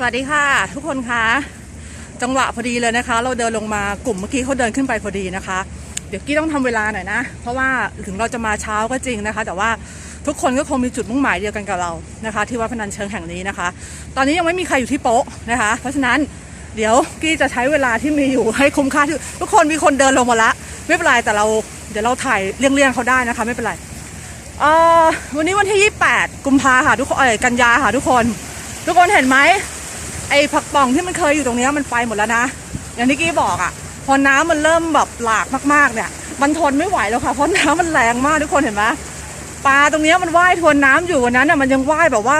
สวัสดีค่ะ ทุกคนคะจังหวะพอดีเลยนะคะ เราเดินลงมากลุ่มเมื่อกี้เขาเดินขึ้นไปพอดีนะคะ เดี๋ยวกี้ต้องทำเวลาหน่อยนะ เพราะว่าถึงเราจะมาเช้าก็จริงนะคะ แต่ว่าทุกคนก็คงมีจุดมุ่งหมายเดียวกันกับเรานะคะ ที่วัดพนัญเชิงแห่งนี้นะคะ ตอนนี้ยังไม่มีใครอยู่ที่โป๊ะนะคะ เพราะฉะนั้นเดี๋ยวกี้จะใช้เวลาที่มีอยู่ให้คุ้มค่าที่ทุกคนมีคนเดินลงมาละไม่เป็นไรแต่เราเดี๋ยวเราถ่ายเลี่ยงๆเขาได้นะคะ ไม่เป็นไรเอ่อวันนี้วันที่ 28 กุมภาค่ะทุกคนเอ้ยกันยาค่ะทุกคน ทุกคนเห็นไหม ไอ้ผักป่องที่มันเคยอยู่ตรงนี้มันไปหมดแล้วนะ อย่างที่กี้บอกอะ่ะ พอน้ำมันเริ่มแบบหลากมากๆเนี่ย มันทนไม่ไหวแล้วค่ะ เพราะน้ำมันแรงมากทุกคนเห็นไหมปลาตรงนี้มันว่ายทวนน้ำอยู่วันนั้นอะมันยังว่ายแบบว่า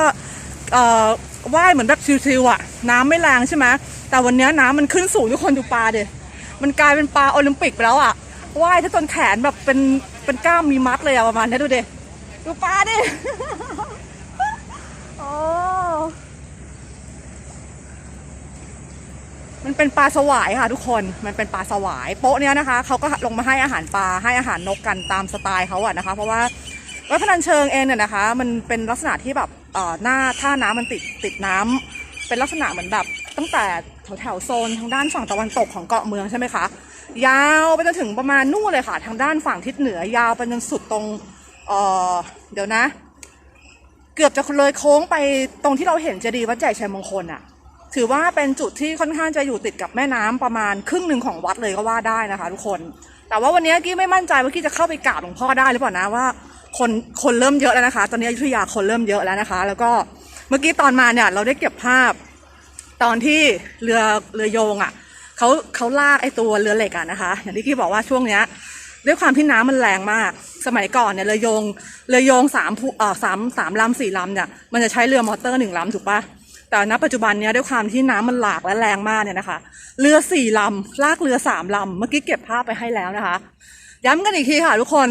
เอ่อว่ายเหมือนแบบชิวๆอะ น้ำไม่แรงใช่ไหมแต่วันนี้น้ำมันขึ้นสูงทุกคนดูปลาเดมันกลายเป็นปลาโอลิมปิกไปแล้วอะว่ายถ้าจนแขนแบบเป็นเป็นกล้ามมีมัดเลยอะประมาณนี้ดูเดดูปลาดิโอ้ มันเป็นปลาสวายค่ะทุกคน มันเป็นปลาสวาย โป๊ะเนี้ยนะคะเขาก็ลงมาให้อาหารปลาให้อาหารนกกันตามสไตล์เขาอะนะคะ เพราะว่าวัดพนัญเชิงเองเนี่ยนะคะ มันเป็นลักษณะที่แบบเอ่อหน้าท่าน้ำมันติดติดน้ำเป็นลักษณะเหมือนแบบตั้งแต่แถวแถวๆโซนทางด้านฝั่งตะวันตกของเกาะเมืองใช่ไหมคะ ยาวไปจนถึงประมาณนู่นเลยค่ะ ทางด้านฝั่งทิศเหนือยาวไปจนสุดตรงเอ่อเดี๋ยวนะ เกือบจะเลยโค้งไปตรงที่เราเห็นเจดีย์วัดใหญ่ชัยมงคลอะ ถือว่าเป็นจุดที่ค่อนข้างจะอยู่ติดกับแม่น้ำประมาณครึ่งหนึ่งของวัดเลยก็ว่าได้นะคะ ทุกคน แต่ว่าวันนี้กี้ไม่มั่นใจว่ากี้จะเข้าไปกราบหลวงพ่อได้หรือเปล่านะว่า คนคนเริ่มเยอะแล้วนะคะ ตอนนี้อยุธยาคนเริ่มเยอะแล้วนะคะ แล้วก็เมื่อกี้ตอนมาเนี่ยเราได้เก็บภาพตอนที่เรือเรือโยงอะเขาเขาลากไอ้ตัวเรือเหล็กอะนะคะ อย่างที่กี้บอกว่าช่วงเนี้ยด้วยความที่น้ำมันแรงมาก สมัยก่อนเนี่ยเรือโยงเรือโยงสามผู้เอ่อสามสามลำสี่ลำเนี่ยมันจะใช้เรือมอเตอร์หนึ่งลำถูกปะ แต่ณปัจจุบันเนี้ยด้วยความที่น้ำมันหลากและแรงมากเนี่ยนะคะ เรือสี่ลำลากเรือสามลำเมื่อกี้เก็บภาพไปให้แล้วนะคะ ย้ำกันอีกทีค่ะทุกคน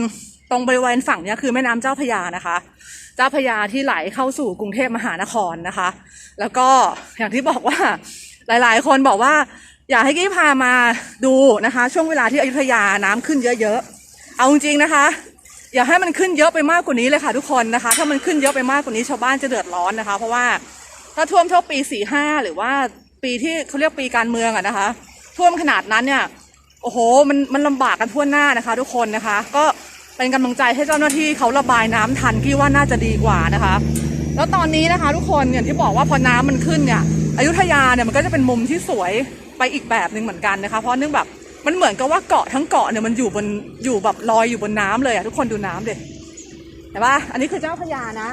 ตรงบริเวณฝั่งนี้คือแม่น้ำเจ้าพยานะคะ เจ้าพยาที่ไหลเข้าสู่กรุงเทพมหานครนะคะ แล้วก็อย่างที่บอกว่าหลายๆ คนบอกว่า อยากให้กี้พามาดูนะคะ ช่วงเวลาที่อยุธยาน้ำขึ้นเยอะๆ เอาจริงนะคะ อย่าให้มันขึ้นเยอะไปมากกว่านี้เลยค่ะทุกคนนะคะ ถ้ามันขึ้นเยอะไปมากกว่านี้ชาวบ้านจะเดือดร้อนนะคะ เพราะว่า ถ้าท่วมเท่าปีสี่ห้าหรือว่าปีที่เขาเรียกปีการเมืองอะนะคะ ท่วมขนาดนั้นเนี่ยโอ้โหมันมันลำบากกันทั่วหน้านะคะ ทุกคนนะคะ ก็เป็นกำลังใจให้เจ้าหน้าที่เขาระบายน้ำทันที่ว่าน่าจะดีกว่านะคะ แล้วตอนนี้นะคะ ทุกคนอย่างที่บอกว่าพอน้ำมันขึ้นเนี่ยอยุธยาเนี่ยมันก็จะเป็นมุมที่สวยไปอีกแบบหนึ่งเหมือนกันนะคะ เพราะเนื่องแบบมันเหมือนกับว่าเกาะทั้งเกาะเนี่ยมันอยู่บนอยู่แบบลอยอยู่บนน้ำเลยอะทุกคนดูน้ำเด็เห็นปะอันนี้คือเจ้าพระยานะ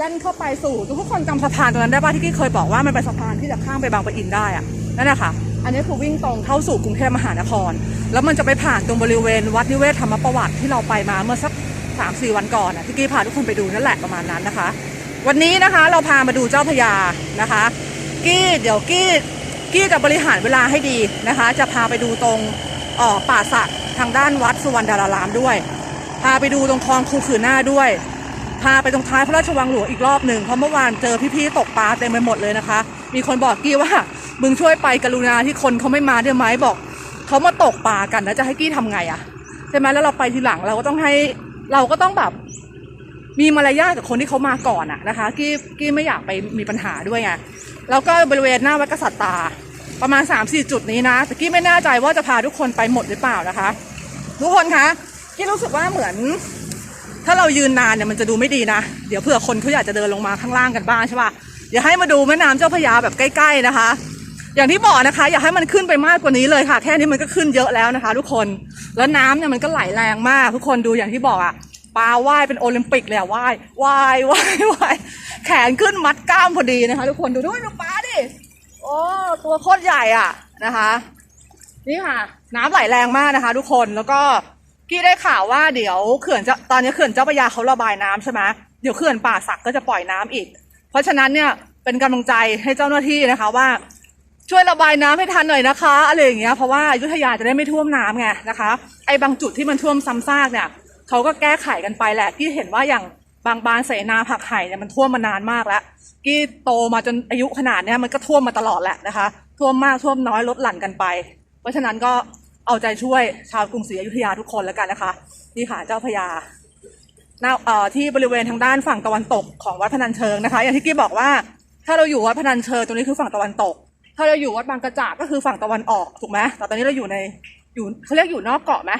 แล่นเข้าไปสู่ทุกคนจำสะพานตรงนั้นได้ป่ะที่กี้เคยบอกว่ามันเป็นสะพานที่จะข้ามไปบางปะอินได้อะนั่นแหละค่ะอันนี้คือวิ่งตรงเข้าสู่กรุงเทพมหานคร แล้วมันจะไปผ่านตรงบริเวณวัดนิเวศธรรมประวัติที่เราไปมาเมื่อสักสามสี่วันก่อนอะที่กี้พาทุกคนไปดูนั่นแหละประมาณนั้นนะคะ วันนี้นะคะเราพามาดูเจ้าพระยานะคะ กี้เดี๋ยวกี้กี้จะบริหารเวลาให้ดีนะคะ จะพาไปดูตรงออป่าสักทางด้านวัดสุวรรณดารารามด้วย พาไปดูตรงคลองคูขืนหน้าด้วย พาไปตรงท้ายพระราชวังหลวงอีกรอบหนึ่งเพราะเมื่อวานเจอพี่ๆตกปลาเต็มไปหมดเลยนะคะ มีคนบอกกี้ว่ามึงช่วยไปกรุณาที่คนเขาไม่มาได้ไหมบอกเขามาตกปลากันแล้วจะให้กี้ทำไงอะใช่ไหมแล้วเราไปทีหลังเราก็ต้องให้เราก็ต้องแบบมีมารยาทกับคนที่เขามาก่อนอะนะคะกี้กี้ไม่อยากไปมีปัญหาด้วยไงแล้วก็บริเวณหน้าวัดกษัตริย์ตาประมาณ3าสี่จุดนี้นะแต่กี้ไม่แน่ใจว่าจะพาทุกคนไปหมดหรือเปล่านะคะ ทุกคนคะกี้รู้สึกว่าเหมือน ถ้าเรายืนนานเนี่ยมันจะดูไม่ดีนะ เดี๋ยวเผื่อคนเขาอยากจะเดินลงมาข้างล่างกันบ้างใช่ปะเดี๋ยวให้มาดูแม่น้ำเจ้าพระยาแบบใกล้ ๆนะคะ อย่างที่บอกนะคะ อย่าให้มันขึ้นไปมากกว่านี้เลยค่ะ แค่นี้มันก็ขึ้นเยอะแล้วนะคะ ทุกคน แล้วน้ำเนี่ยมันก็ไหลแรงมาก ทุกคนดูอย่างที่บอกอะปลาว่ายเป็นโอลิมปิกเลยอะว่ายว่ายว่ายว่ายแขนขึ้นมัดกล้ามพอดีนะคะ ทุกคนดูด้วยดูปลาดิโอ้ตัวโคตรใหญ่อะนะคะ นี่ค่ะ น้ำไหลแรงมากนะคะ ทุกคนแล้วก็ กี้ได้ข่าวว่าเดี๋ยวเขื่อนจะตอนนี้เขื่อนเจ้าพระยาเขาระบายน้ำใช่ไหมเดี๋ยวเขื่อนป่าสักก็จะปล่อยน้ำอีก เพราะฉะนั้นเนี่ยเป็นกำลังใจให้เจ้าหน้าที่นะคะว่า ช่วยระบายน้ำให้ทันหน่อยนะคะอะไรอย่างเงี้ยเพราะว่าอยุธยาจะได้ไม่ท่วมน้ำไงนะคะ ไอ้บางจุดที่มันท่วมซ้ำซากเนี่ยเขาก็แก้ไขกันไปแหละที่เห็นว่าอย่างบางบานเสนาผักไห่เนี่ยมันท่วมมานานมากแล้วกี้โตมาจนอายุขนาดเนี้ยมันก็ท่วมมาตลอดแหละนะคะ ท่วมมากท่วมน้อยลดหลั่นกันไป เพราะฉะนั้นก็ เอาใจช่วยชาวกรุงศรีอยุธยาทุกคนแล้วกันนะคะ นี่ค่ะเจ้าพระยาหน้าเอ่อที่บริเวณทางด้านฝั่งตะวันตกของวัดพนัญเชิงนะคะ อย่างที่กี้บอกว่า ถ้าเราอยู่วัดพนัญเชิงตรงนี้คือฝั่งตะวันตก ถ้าเราอยู่วัดบางกระจากก็คือฝั่งตะวันออกถูกไหมแต่ตอนนี้เราอยู่ในอยู่เขาเรียกอยู่นอกเกาะไหม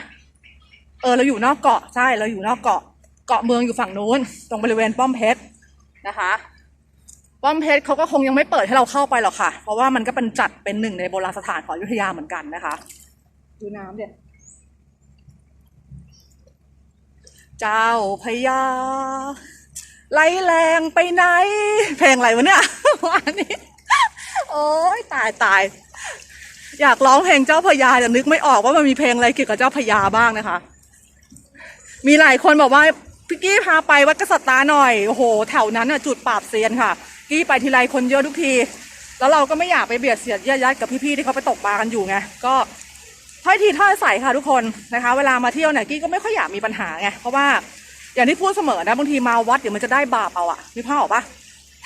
เออเราอยู่นอกเกาะใช่เราอยู่นอกเกาะเกาะเมืองอยู่ฝั่งนู้น ตรงบริเวณป้อมเพชรนะคะ ป้อมเพชรเขาก็คงยังไม่เปิดให้เราเข้าไปหรอกค่ะ เพราะว่ามันก็เป็นจัดเป็นหนึ่งในโบราณสถานของอยุธยาเหมือนกันนะคะ ดูน้ำเด็ดเจ้าพญาไหลแรงไปไหน เพลงอะไรวะเนี่ยวันนี้ โอ้ยตายตายอยากร้องเพลงเจ้าพญาแต่นึกไม่ออกว่ามันมีเพลงอะไรเกี่ยวกับเจ้าพญาบ้างนะคะ มีหลายคนบอกว่าพี่กี้พาไปวัดกษัตริย์ตาหน่อยโอ้โหแถวนั้นน่ะจุดปราบเซียนค่ะ กี้ไปทีไรคนเยอะทุกที แล้วเราก็ไม่อยากไปเบียดเสียดเยียดยัดกับพี่ๆที่เขาไปตกปลากันอยู่ไงก็ ถ้อยทีถ้อยอาศัยค่ะทุกคนนะคะ เวลามาเที่ยวเนี่ยกี้ก็ไม่ค่อยอยากมีปัญหาไงเพราะว่าอย่างที่พูดเสมอนะบางทีมาวัดเดี๋ยวมันจะได้บาปเอาอะนึกภาพออกปะ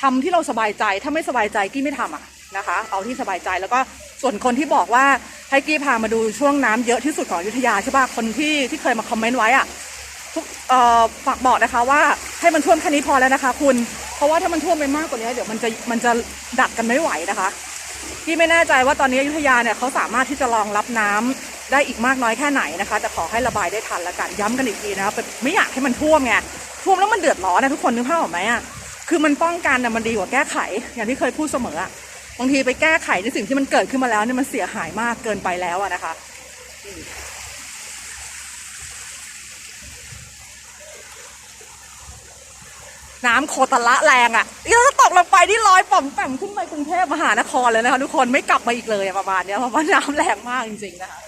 ทำที่เราสบายใจถ้าไม่สบายใจกี้ไม่ทำอะนะคะ เอาที่สบายใจแล้วก็ส่วนคนที่บอกว่าให้กี้พามาดูช่วงน้ำเยอะที่สุดของอยุธยาใช่ปะคนที่ที่เคยมาคอมเมนต์ไว้อะทุกเอ่อฝากบอกนะคะว่าให้มันท่วมแค่นี้พอแล้วนะคะ คุณ เพราะว่าถ้ามันท่วมไปมากกว่านี้เดี๋ยวมันจะมันจะดักกันไม่ไหวนะคะ พี่ไม่แน่ใจว่าตอนนี้อยุธยาเนี่ยเขาสามารถที่จะรองรับน้ำได้อีกมากน้อยแค่ไหนนะคะ แต่ขอให้ระบายได้ทันละกันย้ำกันอีกทีนะคะแบไม่อยากให้มันท่วมไงท่วมแล้วมันเดือดร้อนนะทุกคนนึกภาพออกไหมอะคือมันป้องกันนะมันดีกว่าแก้ไข อย่างที่เคยพูดเสมออะบางทีไปแก้ไขในสิ่งที่มันเกิดขึ้นมาแล้วเนี่ยมันเสียหายมากเกินไปแล้วอะนะคะ น้ำโคตรละแรงอะ่ะเดี๋ยวจะตกลงไปที่ลอยป่อมแปมขึ้นไปกรุงเทพมหานครเลยนะคะทุกคนไม่กลับมาอีกเลยประมาณเนี้ยเพราะว่าน้ำแรงมากจริงๆนะคะ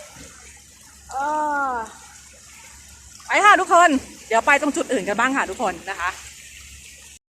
ไปค่ะทุกคน เดี๋ยวไปตรงจุดอื่นกันบ้างค่ะทุกคนนะคะ